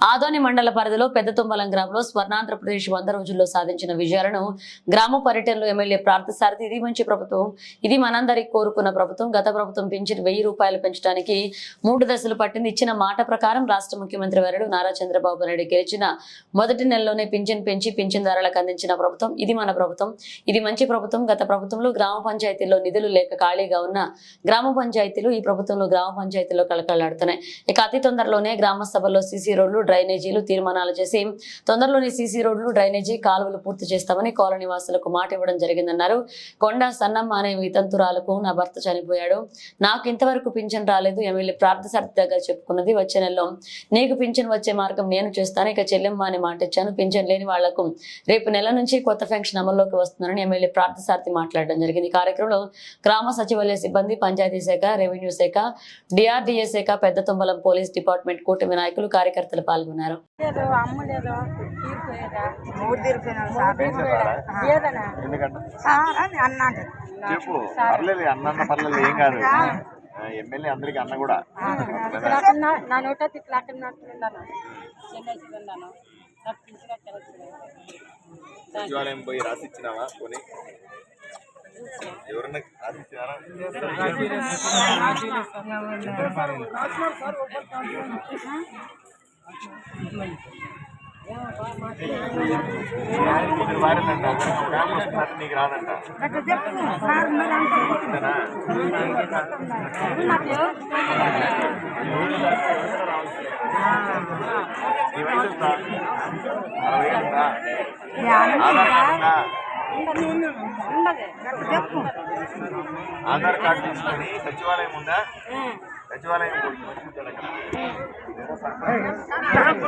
ఆదోని మండల పరిధిలో పెద్ద తుమ్మలం గ్రామంలో స్వర్ణాంధ్రప్రదేశ్ వంద రోజుల్లో సాధించిన విజయాలను గ్రామ పర్యటనలో ఎమ్మెల్యే ప్రార్థసారథి ఇది మంచి ప్రభుత్వం. ఇది మనందరికి కోరుకున్న ప్రభుత్వం. గత ప్రభుత్వం పెంచిన వెయ్యి రూపాయలు పెంచడానికి మూడు దశలు పట్టింది. ఇచ్చిన మాట ప్రకారం రాష్ట్ర ముఖ్యమంత్రి వర్యుడు నారా చంద్రబాబు నాయుడు గెలిచిన మొదటి నెలలోనే పింఛన్ పెంచి పింఛన్దారులకు అందించిన ప్రభుత్వం. ఇది మన ప్రభుత్వం. ఇది మంచి ప్రభుత్వం. గత ప్రభుత్వంలో గ్రామ పంచాయతీల్లో నిధులు లేక ఖాళీగా ఉన్న గ్రామ పంచాయతీలు ఈ ప్రభుత్వంలో గ్రామ పంచాయతీలో కలకలాడుతున్నాయి ఇక అతి తొందరలోనే గ్రామ సభల్లో సీసీ రోడ్లు డ్రైనేజీలు తీర్మానాలు చేసి తొందరలోనే సీసీ రోడ్లు డ్రైనేజీ కాలువలు పూర్తి చేస్తామని కాలనీ వాసులకు మాట ఇవ్వడం జరిగిందన్నారు. కొండ సన్నమ్మ అనే వితంతురాలకు నా భర్త చనిపోయాడు. నాకు ఇంతవరకు పింఛన్ రాలేదు. ఎమ్మెల్యే ప్రార్థసారథి దగ్గర చెప్పుకున్నది వచ్చే నెలలో. నీకు పింఛన్ వచ్చే మార్గం నేను చేస్తాను. ఇక చెల్లెమ్మ అని మాట ఇచ్చాను. పింఛన్ లేని వాళ్ళకు రేపు నెల నుంచి కొత్త పెన్షన్ అమల్లోకి వస్తుందని ఎమ్మెల్యే ప్రార్థసార్థి మాట్లాడడం జరిగింది. కార్యక్రమంలో గ్రామ సచివాలయ సిబ్బంది పంచాయతీ శాఖ రెవెన్యూ శాఖ డిఆర్డీఏ శాఖ పెద్ద తుంబలం పోలీస్ డిపార్ట్మెంట్ కూటమి నాయకులు కార్యకర్తలు పాల్గొన్నారు. అన్న పర్లేదు ఏం కాదు. ఎమ్మెల్యే అందరికి అన్న కూడా. అక్కడ నా నోట తిట్లు అక్కడ నట్టున్నాను చెన్నై ఉన్నాను నాకు పింఛన్ సచివాలయం పోయి రాసి ఇచ్చినావా కొని ఎవరన్నా రాసి ఇచ్చినారా? నీకు రాదంట వయసు? అరవై? ఆధార్ కార్డు ఆధార్ కార్డు తీసుకొని సచివాలయం ఉందా సచివాలయం